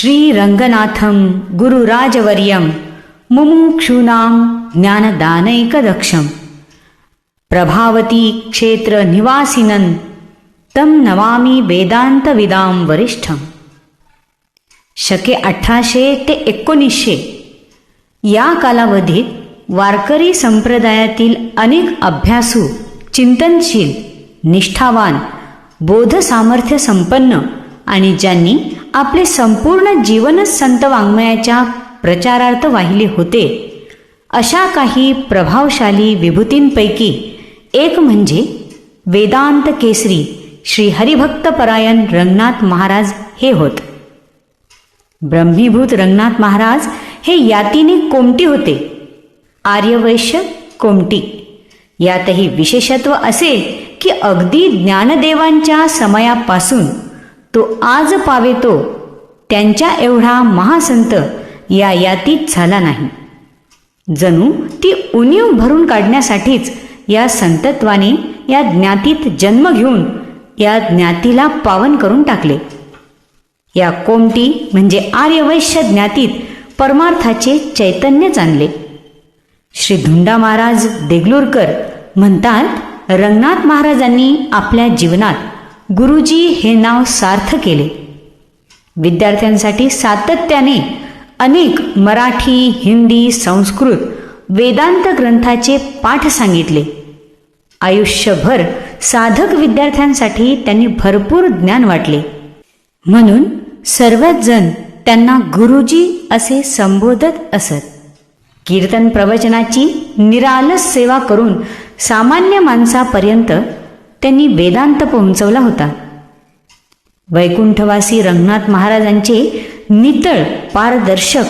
श्रीरङ्गनाथं गुरुराजवर्यं मुमुक्षूणां ज्ञानदानैकदक्षं। प्रभावतीक्षेत्रनिवासिनं तं नमामि वेदान्तविदां वरिष्ठं शके अठराशे ते एकोणीसशे। या कालावधीत वारकरी संप्रदायातील अनेक अभ्यासू चिंतनशील निष्ठावान बोधसामर्थ्य संपन्न आणि ज्यांनी आपले संपूर्ण जीवनच संत वाङ्मयाच्या प्रचारार्थ वाहिले होते. अशा काही प्रभावशाली विभूतींपैकी एक म्हणजे वेदांत केसरी श्री हरिभक्तपरायण रंगनाथ महाराज हे होत. ब्रह्मीभूत रंगनाथ महाराज हे यातीने कोमटी होते. आर्यवैश्य कोमटी. यातही विशेषत्व असे की अगदी ज्ञानदेवांच्या समयापासून तो आज पावेतो. त्यांच्या एवढा महासंत या यातीत झाला नाही. जणू ती उणीव भरून काढण्यासाठीच या संतत्वाने या ज्ञातीत जन्म घेऊन या ज्ञातीला पावन करून टाकले. या कोमटी म्हणजे आर्यवैश्य ज्ञातीत परमार्थाचे चैतन्यच आणले श्री धुंडा महाराज देगलूरकर म्हणतात रंगनाथ महाराजांनी आपल्या जीवनात गुरुजी हे नाव सार्थ केले. विद्यार्थ्यांसाठी सातत्याने अनेक मराठी हिंदी संस्कृत वेदांत ग्रंथाचे पाठ सांगितले. आयुष्यभर साधक विद्यार्थ्यांसाठी त्यांनी भरपूर ज्ञान वाटले. म्हणून सर्वच जण त्यांना गुरुजी असे संबोधत असत. कीर्तन प्रवचनाची निरालस सेवा करून सामान्य माणसापर्यंत त्यांनी वेदांत पोहोचवला होता. वैकुंठवासी रंगनाथ महाराजांचे नितळ पारदर्शक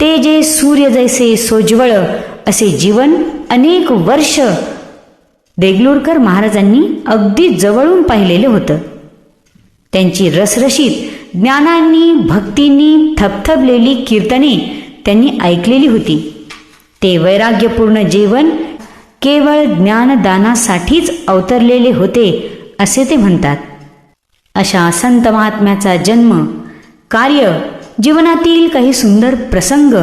ते जे सूर्य जैसे सोज्वळ असे जीवन अनेक वर्ष देगलूरकर महाराजांनी अगदी जवळून पाहिलेलं होतं. त्यांची रसरशीत ज्ञानांनी भक्तींनी थपथपलेली कीर्तने त्यांनी ऐकलेली होती. ते वैराग्यपूर्ण जीवन केवळ ज्ञानदानासाठीच अवतरलेले होते असे ते म्हणतात. अशा संत महात्म्याचा जन्म कार्य जीवनातील काही सुंदर प्रसंग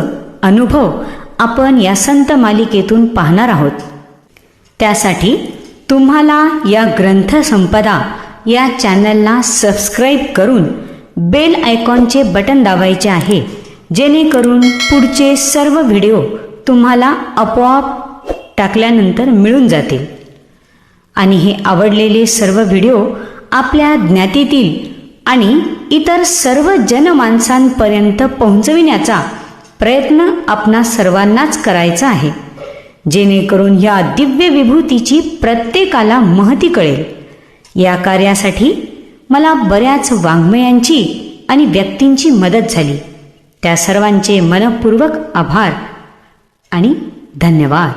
अनुभव आपण या संत मालिकेतून पाहणार आहोत. त्यासाठी तुम्हाला या ग्रंथसंपदा या चॅनलला सबस्क्राईब करून बेल आयकॉनचे बटन दाबायचे आहे जेणेकरून पुढचे सर्व व्हिडिओ तुम्हाला आपोआप टाकल्यानंतर मिळून जातील. आणि हे आवडलेले सर्व व्हिडिओ आपल्या ज्ञातीतील आणि इतर सर्व जनमानसांपर्यंत पोहोचविण्याचा प्रयत्न आपणा सर्वांनाच करायचा आहे. जेणेकरून या दिव्य विभूतीची प्रत्येकाला महती कळेल. या कार्यासाठी मला बऱ्याच वाङ्मयांची आणि व्यक्तींची मदत झाली. त्या सर्वांचे मनपूर्वक आभार आणि धन्यवाद.